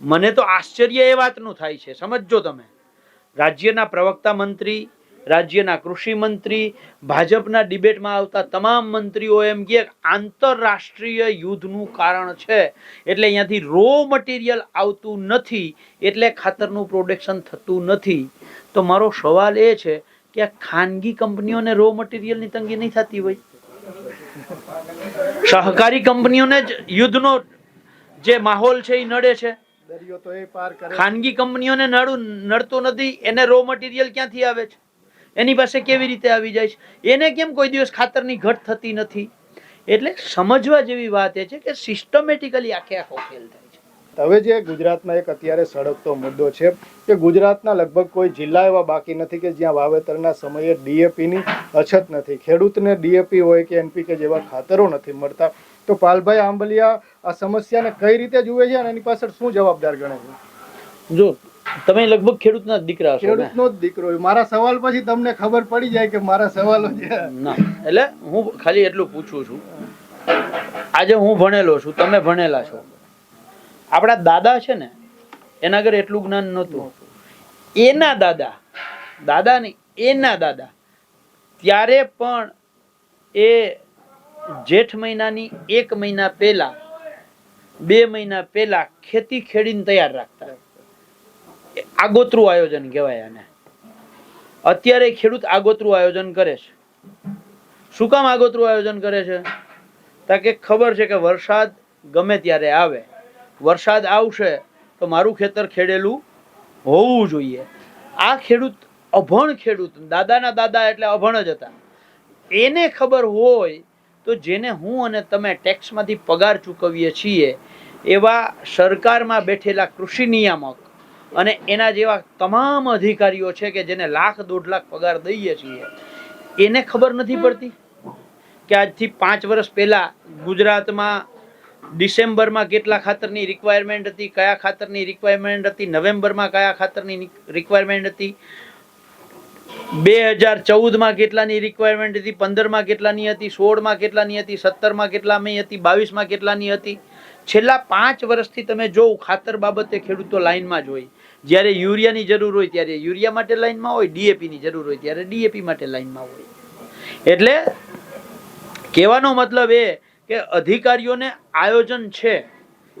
મને તો આશ્ચર્ય એ વાતનું થાય છે. સમજજો તમે. રાજ્યના પ્રવક્તા મંત્રી, રાજ્યના કૃષિ મંત્રી, ભાજપના ડિબેટમાં આવતા તમામ મંત્રીઓ એમ કે આંતરરાષ્ટ્રીય યુદ્ધનું કારણ છે. એટલે અહીંયાથી રો મટીરિયલ આવતું નથી, એટલે ખાતરનું પ્રોડક્શન થતું નથી. તો મારો સવાલ એ છે કે આ ખાનગી કંપનીઓને રો મટીરિયલની તંગી નહીં થતી હોય? સહકારી કંપનીઓને જ યુદ્ધનો જે માહોલ છે એ નડે છે? દરિયો તો એ પાર કરે ખાનગી કંપનીઓને નડું નડતું નથી એને રો મટીરિયલ ક્યાંથી આવે છે? એની પાસે કેવી રીતે આવી જાય છે? એને કેમ કોઈ દિવસ ખાતરની ઘટ થતી નથી? એટલે સમજવા જેવી વાત એ છે કે સિસ્ટમેટિકલી આખે આખો ખેલ થાય છે. હવે જે ગુજરાતમાં એક અત્યારે સળગતો મુદ્દો છે કે ગુજરાતના લગભગ કોઈ જિલ્લા એવા બાકી નથી કે જ્યાં વાવેતરના સમયે ડીએપીની અછત નથી. ખેડૂતને ડીએપી હોય કે એનપીકે જેવા ખાતરો નથી મળતા. તો પાલભાઈ આંબલિયા આ સમસ્યાને કઈ રીતે જુએ છે અને એની પાછળ શું જવાબદાર ગણે છે? જો તમે લગભગ ખેડૂતના દીકરા છો ખેડૂતનો જ દીકરો મારા સવાલ પછી તમને ખબર પડી જાય કે મારા સવાલો છે. ના એટલે હું ખાલી એટલું પૂછું છું. આજે હું ભણેલો છું તમે ભણેલા છો. આપણા દાદા છે ને એના આગળ એટલું જ્ઞાન નહોતું. એના દાદા દાદા નહીં એના દાદા ત્યારે પણ એ જેઠ મહિનાની એક મહિના પહેલા, બે મહિના પહેલા ખેતી ખેડીને તૈયાર રાખતા. આગોતરું આયોજન કહેવાય આને. અત્યારે ખેડૂત આગોતરું આયોજન કરે છે. શું કામ આગોતરું આયોજન કરે છે? તાકે ખબર છે કે વરસાદ ગમે ત્યારે આવે. વરસાદ આવશે તો મારું ખેતર ખેડેલું હોવું જોઈએ. આ ખેડૂત અભણ ખેડૂત, દાદાના દાદા એટલે અભણ જ હતા. એને ખબર હોય તો જેને હું અને તમે ટેક્સમાંથી પગાર ચૂકવીએ છીએ, એવા સરકારમાં બેઠેલા કૃષિ નિયામક અને એના જેવા તમામ અધિકારીઓ છે કે જેને લાખ દોઢ લાખ પગાર દઈએ છીએ, એને ખબર નથી પડતી કે આજથી પાંચ વર્ષ પહેલાં ગુજરાતમાં ડિસેમ્બરમાં કેટલા ખાતરની રિક્વાયરમેન્ટ હતી, કયા ખાતરની રિક્વાયરમેન્ટ હતી, નવેમ્બરમાં કયા ખાતરની રિક્વાયરમેન્ટ હતી બે હજાર ચૌદમાં કેટલાની રિક્વાયરમેન્ટ હતી, પંદરમાં કેટલાની હતી, સોળમાં કેટલાની હતી, સત્તરમાં કેટલાની હતી, બાવીસમાં કેટલાની હતી? છેલ્લા પાંચ વર્ષથી તમે જોવ, ખાતર બાબતે ખેડૂતો લાઇનમાં જ હોય. જ્યારે યુરિયાની જરૂર હોય ત્યારે યુરિયા માટે લાઇનમાં હોય, ડીએપીની જરૂર હોય ત્યારે ડીએપી માટે લાઇનમાં હોય. એટલે કહેવાનો મતલબ એ કે અધિકારીઓને આયોજન છે,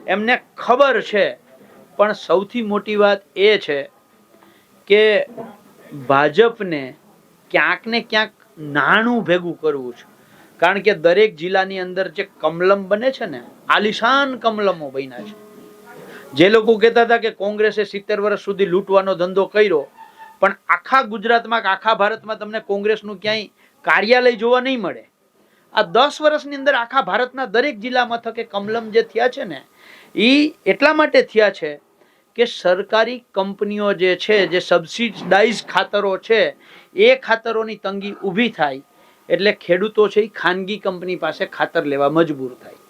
એમને ખબર છે, પણ સૌથી મોટી વાત એ છે કે ભાજપને ક્યાંક ને ક્યાંક નાણું ભેગું કરવું છે. કારણ કે દરેક જિલ્લાની અંદર જે કમલમ બને છે ને, આલિશાન કમલમો બન્યા છે. જે લોકો કહેતા હતા કે કોંગ્રેસે સિત્તેર વર્ષ સુધી લૂંટવાનો ધંધો કર્યો, પણ આખા ગુજરાતમાં આખા ભારતમાં તમને કોંગ્રેસનું ક્યાંય કાર્યાલય જોવા નહીં મળે. આ દસ વર્ષની અંદર આખા ભારતના દરેક જિલ્લા મથકે કમલમ જે થયા છે ને એ એટલા માટે થયા છે કે સરકારી કંપનીઓ જે છે, જે સબસિડાઇઝ ખાતરો છે, એ ખાતરોની તંગી ઊભી થાય એટલે ખેડૂતો છે એ ખાનગી કંપની પાસે ખાતર લેવા મજબૂર થાય.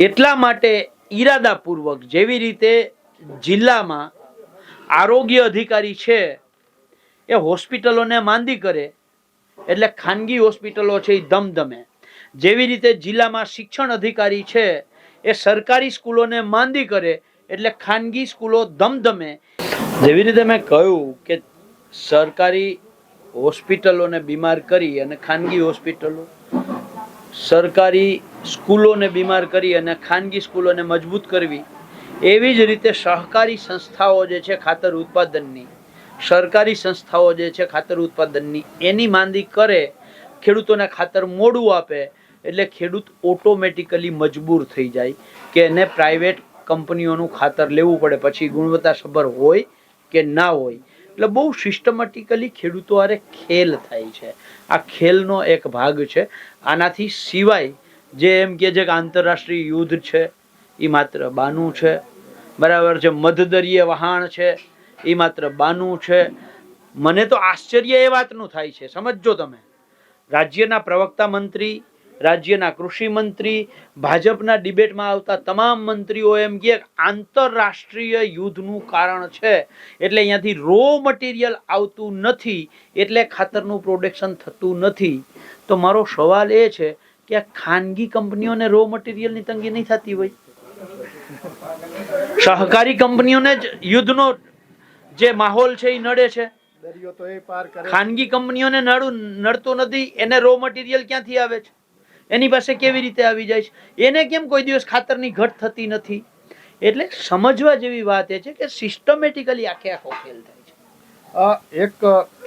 એટલા માટે ઈરાદાપૂર્વક જેવી રીતે જિલ્લામાં આરોગ્ય અધિકારી છે, એ હોસ્પિટલોને માંદી કરે, એટલે ખાનગી હોસ્પિટલો છે એ ધમધમે. જેવી રીતે જિલ્લામાં શિક્ષણ અધિકારી છે, એ સરકારી સ્કૂલોને માંદી કરે એટલે ખાનગી સ્કૂલો ધમધમે. જેવી રીતે મેં કહ્યું કે સરકારી હોસ્પિટલોને બીમાર કરી અને ખાનગી હોસ્પિટલો, સરકારી સ્કૂલોને બીમાર કરી અને ખાનગી સ્કૂલોને મજબૂત કરવી, એવી જ રીતે સહકારી સંસ્થાઓ જે છે ખાતર ઉત્પાદનની, સરકારી સંસ્થાઓ જે છે ખાતર ઉત્પાદનની, એની માંદી કરે, ખેડૂતોને ખાતર મોડું આપે, એટલે ખેડૂત ઓટોમેટિકલી મજબૂર થઈ જાય કે એને પ્રાઇવેટ કંપનીઓનું ખાતર લેવું પડે, પછી ગુણવત્તાસભર હોય કે ના હોય. એટલે બહુ સિસ્ટમેટિકલી ખેડૂતો આરે ખેલ થાય છે. આ ખેલનો એક ભાગ છે. આનાથી સિવાય જે એમ કે છે કે આંતરરાષ્ટ્રીય યુદ્ધ છે એ માત્ર બાનું છે. બરાબર છે? મધદરીય વહાણ છે એ માત્ર બાનું છે. મને તો આશ્ચર્ય એ વાતનું થાય છે. સમજજો તમે. રાજ્યના પ્રવક્તા મંત્રી રાજ્યના કૃષિ મંત્રી ભાજપના ડિબેટમાં આવતા તમામ મંત્રીઓ એમ કે આંતરરાષ્ટ્રીય યુદ્ધનું કારણ છે. એટલે અહીંયાથી રો મટીરિયલ આવતું નથી એટલે ખાતરનું પ્રોડક્શન થતું નથી. તો મારો સવાલ એ છે કે આ ખાનગી કંપનીઓને રો મટીરિયલની તંગી નહીં થતી હોય? સહકારી કંપનીઓને જ યુદ્ધનો જે માહોલ છે એ નડે છે. ખાનગી કંપનીઓને નડું નડતું નથી એને રો મટીરિયલ ક્યાંથી આવે છે? એની પાસે કેવી રીતે આવી જાય છે? એને કેમ કોઈ દિવસ ખાતરની ઘટ થતી નથી? એટલે સમજવા જેવી વાત એ છે કે સિસ્ટમેટિકલી આખે આખો ખેલ થાય છે. એક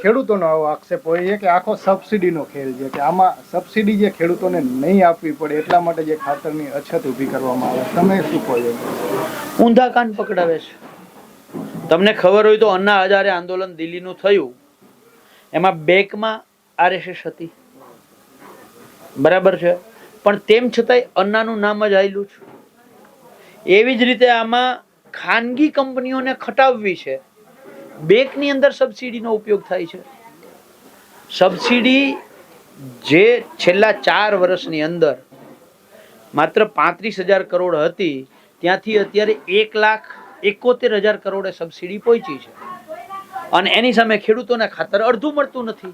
ખેડૂતોનો આવો આક્ષેપ હોય કે આખો સબસિડીનો ખેલ છે કે આમાં સબસિડી જે ખેડૂતોને નહીં આપવી પડે એટલા માટે જે ખાતરની અછત ઊભી કરવામાં આવે. તમે શું કહો છો? ઊંધા કાન પકડાવે છે. તમને ખબર હોય તો અન્ના હજારે આંદોલન દિલ્હીનું થયું. એમાં બેકમાં આરએસએસ હતી. બરાબર છે? પણ તેમ છતાંય અન્નાનું નામ જ આવેલું છે. એવી જ રીતે આમાં ખાનગી કંપનીઓને ખટાવવી છે. બેકની અંદર સબસિડીનો ઉપયોગ થાય છે. સબસિડી જે છેલ્લા ચાર વર્ષની અંદર માત્ર પાંત્રીસ હજાર કરોડ હતી, ત્યાંથી અત્યારે એક લાખ એકોતેર હજાર કરોડે સબસિડી પહોંચી છે. અને એની સામે ખેડૂતોને ખાતર અડધું મળતું નથી.